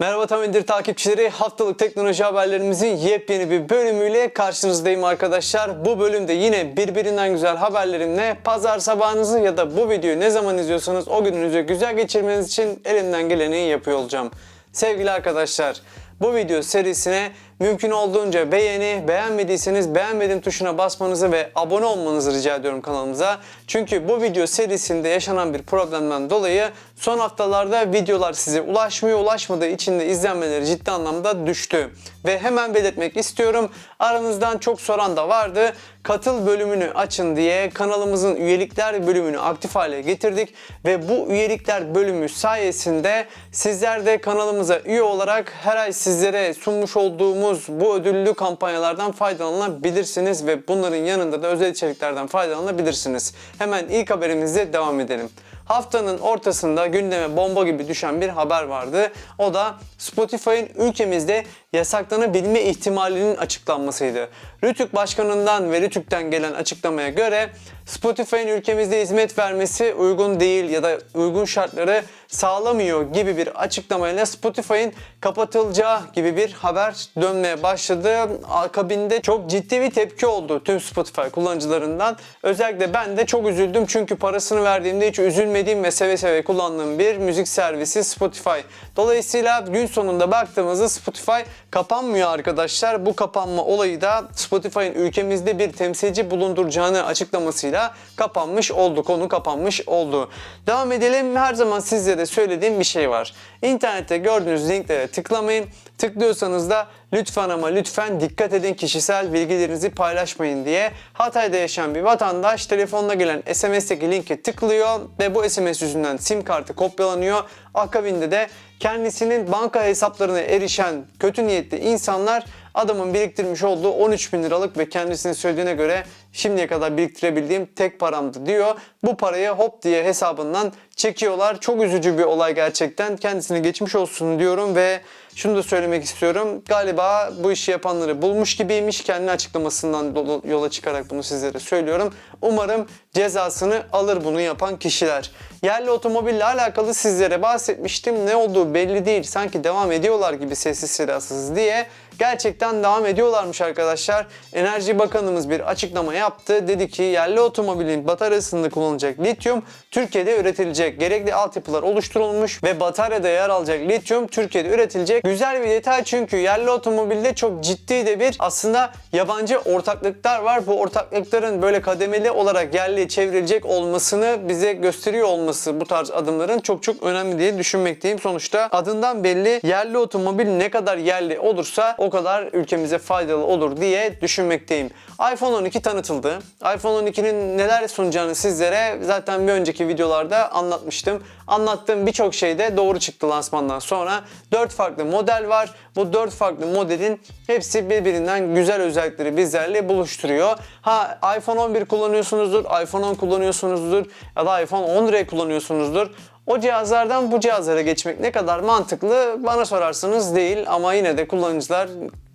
Merhaba Tam İndir takipçileri. Haftalık teknoloji haberlerimizin yepyeni bir bölümüyle karşınızdayım arkadaşlar. Bu bölümde yine birbirinden güzel haberlerimle pazar sabahınızı ya da bu videoyu ne zaman izliyorsanız o gününüzü güzel geçirmeniz için elimden geleni yapıyor olacağım. Sevgili arkadaşlar, bu video serisine mümkün olduğunca beğeni, beğenmediyseniz beğenmedim tuşuna basmanızı ve abone olmanızı rica ediyorum kanalımıza. Çünkü bu video serisinde yaşanan bir problemden dolayı son haftalarda videolar size ulaşmıyor, ulaşmadığı için de izlenmeleri ciddi anlamda düştü. Ve hemen belirtmek istiyorum, aranızdan çok soran da vardı. Katıl bölümünü açın diye kanalımızın üyelikler bölümünü aktif hale getirdik ve bu üyelikler bölümü sayesinde sizler de kanalımıza üye olarak her ay sizlere sunmuş olduğumuz bu ödüllü kampanyalardan faydalanabilirsiniz ve bunların yanında da özel içeriklerden faydalanabilirsiniz. Hemen ilk haberimizle devam edelim. Haftanın ortasında gündeme bomba gibi düşen bir haber vardı. O da Spotify'ın ülkemizde yasaklanabilme ihtimalinin açıklanmasıydı. Rütük Başkanı'ndan ve Rütük'ten gelen açıklamaya göre Spotify'ın ülkemizde hizmet vermesi uygun değil ya da uygun şartları sağlamıyor gibi bir açıklamayla Spotify'ın kapatılacağı gibi bir haber dönmeye başladı. Akabinde çok ciddi bir tepki oldu tüm Spotify kullanıcılarından. Özellikle ben de çok üzüldüm çünkü parasını verdiğimde hiç üzülmediğim ve seve seve kullandığım bir müzik servisi Spotify. Dolayısıyla gün sonunda baktığımızda Spotify kapanmıyor arkadaşlar. Bu kapanma olayı da Spotify'ın ülkemizde bir temsilci bulunduracağını açıklamasıyla kapanmış oldu. Konu kapanmış oldu. Devam edelim. Her zaman sizlere söylediğim bir şey var. İnternette gördüğünüz linklere tıklamayın. Tıklıyorsanız da lütfen ama lütfen dikkat edin kişisel bilgilerinizi paylaşmayın diye. Hatay'da yaşayan bir vatandaş telefonuna gelen SMS'teki linke tıklıyor ve bu SMS yüzünden sim kartı kopyalanıyor. Akabinde de kendisinin banka hesaplarına erişen kötü niyetli insanlar adamın biriktirmiş olduğu 13 bin liralık ve kendisinin söylediğine göre şimdiye kadar biriktirebildiğim tek paramdı diyor. Bu parayı hop diye hesabından çekiyorlar. Çok üzücü bir olay gerçekten. Kendisine geçmiş olsun diyorum ve şunu da söylemek istiyorum. Galiba bu işi yapanları bulmuş gibiymiş. Kendi açıklamasından yola çıkarak bunu sizlere söylüyorum. Umarım cezasını alır bunu yapan kişiler. Yerli otomobille alakalı sizlere bahsetmiştim. Ne olduğu belli değil. Sanki devam ediyorlar gibi sessiz sedasız diye. Gerçekten devam ediyorlarmış arkadaşlar. Enerji Bakanımız bir açıklama yaptı. Dedi ki yerli otomobilin bataryasında kullanılacak lityum Türkiye'de üretilecek. Gerekli altyapılar oluşturulmuş ve bataryada yer alacak lityum Türkiye'de üretilecek. Güzel bir detay çünkü yerli otomobilde çok ciddi de bir aslında yabancı ortaklıklar var. Bu ortaklıkların böyle kademeli olarak yerliye çevrilecek olmasını bize gösteriyor olması bu tarz adımların çok çok önemli diye düşünmekteyim. Sonuçta adından belli yerli otomobil ne kadar yerli olursa o kadar ülkemize faydalı olur diye düşünmekteyim. iPhone 12 tanıtıldı. iPhone 12'nin neler sunacağını sizlere zaten bir önceki videolarda anlatmıştım. Anlattığım birçok şey de doğru çıktı lansmandan sonra. 4 farklı model var. Bu 4 farklı modelin hepsi birbirinden güzel özellikleri bizlerle buluşturuyor. Ha iPhone 11 kullanıyorsunuzdur, iPhone 10 kullanıyorsunuzdur ya da iPhone 10R kullanıyorsunuzdur. O cihazlardan bu cihazlara geçmek ne kadar mantıklı bana sorarsanız değil ama yine de kullanıcılar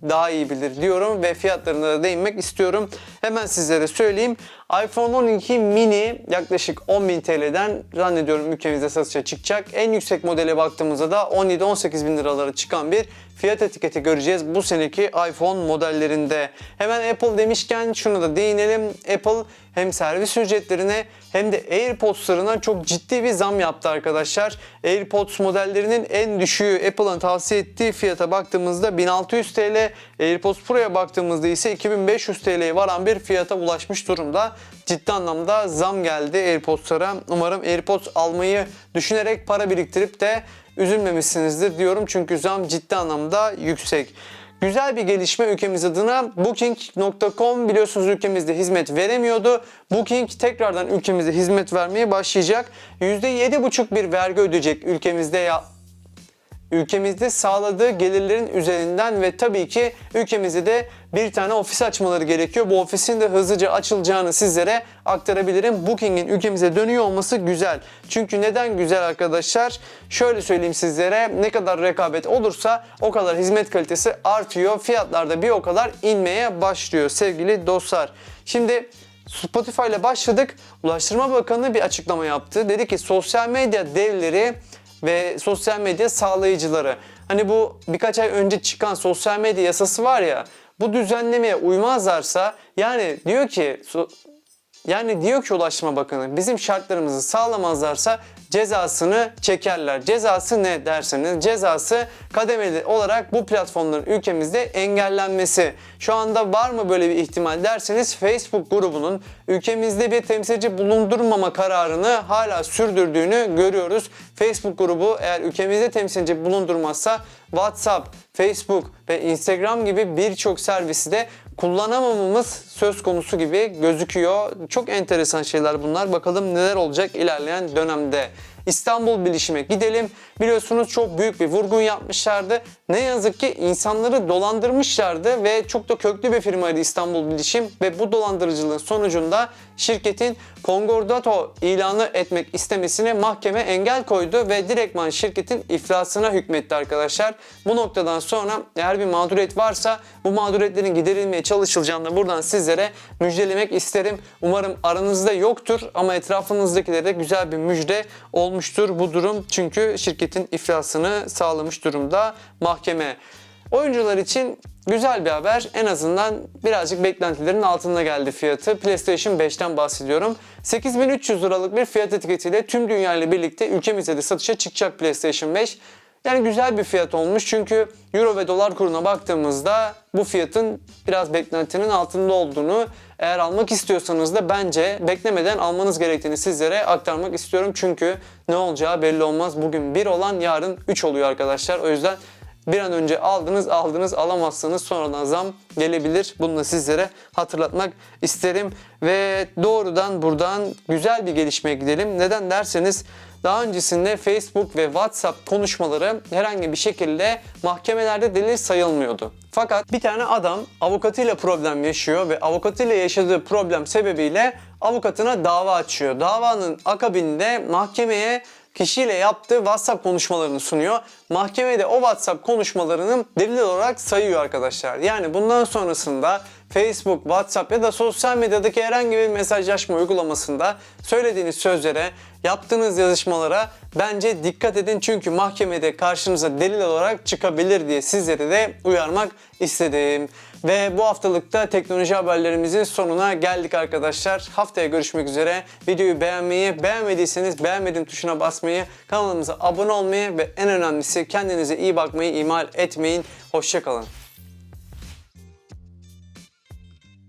daha iyi bilir diyorum ve fiyatlarına da değinmek istiyorum. Hemen sizlere söyleyeyim. iPhone 12 mini yaklaşık 10.000 TL'den zannediyorum ülkemizde satışa çıkacak. En yüksek modele baktığımızda da 17-18 bin liralara çıkan bir fiyat etiketi göreceğiz bu seneki iPhone modellerinde. Hemen Apple demişken şunu da değinelim. Apple hem servis ücretlerine hem de AirPods'larına çok ciddi bir zam yaptı arkadaşlar. AirPods modellerinin en düşüğü Apple'ın tavsiye ettiği fiyata baktığımızda 1600 TL, AirPods Pro'ya baktığımızda ise 2500 TL'ye varan bir fiyata ulaşmış durumda. Ciddi anlamda zam geldi AirPods'lara. Umarım AirPods almayı düşünerek para biriktirip de üzülmemişsinizdir diyorum çünkü zam ciddi anlamda yüksek. Güzel bir gelişme ülkemiz adına Booking.com biliyorsunuz ülkemizde hizmet veremiyordu. Booking tekrardan ülkemizde hizmet vermeye başlayacak. %7,5 bir vergi ödeyecek ülkemizde ya ülkemizde sağladığı gelirlerin üzerinden ve tabii ki ülkemizde de bir tane ofis açmaları gerekiyor. Bu ofisin de hızlıca açılacağını sizlere aktarabilirim. Booking'in ülkemize dönüyor olması güzel. Çünkü neden güzel arkadaşlar? Şöyle söyleyeyim sizlere ne kadar rekabet olursa o kadar hizmet kalitesi artıyor. Fiyatlar da bir o kadar inmeye başlıyor sevgili dostlar. Şimdi Spotify ile başladık. Ulaştırma Bakanı bir açıklama yaptı. Dedi ki sosyal medya devleri ve sosyal medya sağlayıcıları. Hani bu birkaç ay önce çıkan sosyal medya yasası var ya bu düzenlemeye uymazlarsa yani diyor ki yani diyor ki Ulaştırma Bakanı bizim şartlarımızı sağlamazlarsa cezasını çekerler. Cezası ne derseniz cezası kademeli olarak bu platformların ülkemizde engellenmesi. Şu anda var mı böyle bir ihtimal derseniz Facebook grubunun ülkemizde bir temsilci bulundurmama kararını hala sürdürdüğünü görüyoruz. Facebook grubu eğer ülkemizde temsilci bulundurmazsa WhatsApp, Facebook ve Instagram gibi birçok servisi de kullanamamamız söz konusu gibi gözüküyor. Çok enteresan şeyler bunlar. Bakalım neler olacak ilerleyen dönemde. İstanbul Bilişim'e gidelim. Biliyorsunuz çok büyük bir vurgun yapmışlardı. Ne yazık ki insanları dolandırmışlardı ve çok da köklü bir firmaydı İstanbul Bilişim ve bu dolandırıcılığın sonucunda şirketin konkordato ilanı etmek istemesine mahkeme engel koydu ve direktman şirketin iflasına hükmetti arkadaşlar. Bu noktadan sonra eğer bir mağduriyet varsa bu mağduriyetlerin giderilmeye çalışılacağını da buradan sizlere müjdelemek isterim. Umarım aranızda yoktur ama etrafınızdakilere de güzel bir müjde olmuştur bu durum. Çünkü şirketin iflasını sağlamış durumda mahkeme. Oyuncular için güzel bir haber. En azından birazcık beklentilerin altında geldi fiyatı. PlayStation 5'ten bahsediyorum. 8300 liralık bir fiyat etiketiyle tüm dünya ile birlikte ülkemizde de satışa çıkacak PlayStation 5. Yani güzel bir fiyat olmuş çünkü euro ve dolar kuruna baktığımızda bu fiyatın biraz beklentinin altında olduğunu eğer almak istiyorsanız da bence beklemeden almanız gerektiğini sizlere aktarmak istiyorum. Çünkü ne olacağı belli olmaz. Bugün 1 olan yarın 3 oluyor arkadaşlar. O yüzden bir an önce aldınız aldınız alamazsanız sonradan zam gelebilir. Bunu da sizlere hatırlatmak isterim. Ve doğrudan buradan güzel bir gelişmeye gidelim. Neden derseniz daha öncesinde Facebook ve WhatsApp konuşmaları herhangi bir şekilde mahkemelerde delil sayılmıyordu. Fakat bir tane adam avukatıyla problem yaşıyor ve avukatıyla yaşadığı problem sebebiyle avukatına dava açıyor. Davanın akabinde mahkemeye kişiyle yaptığı WhatsApp konuşmalarını sunuyor. Mahkemede o WhatsApp konuşmalarının delil olarak sayıyor arkadaşlar. Yani bundan sonrasında Facebook, WhatsApp ya da sosyal medyadaki herhangi bir mesajlaşma uygulamasında söylediğiniz sözlere, yaptığınız yazışmalara bence dikkat edin. Çünkü mahkemede karşınıza delil olarak çıkabilir diye sizleri de uyarmak istedim. Ve bu haftalıkta teknoloji haberlerimizin sonuna geldik arkadaşlar. Haftaya görüşmek üzere. Videoyu beğenmeyi, beğenmediyseniz beğenmedim tuşuna basmayı, kanalımıza abone olmayı ve en önemlisi kendinize iyi bakmayı ihmal etmeyin. Hoşçakalın.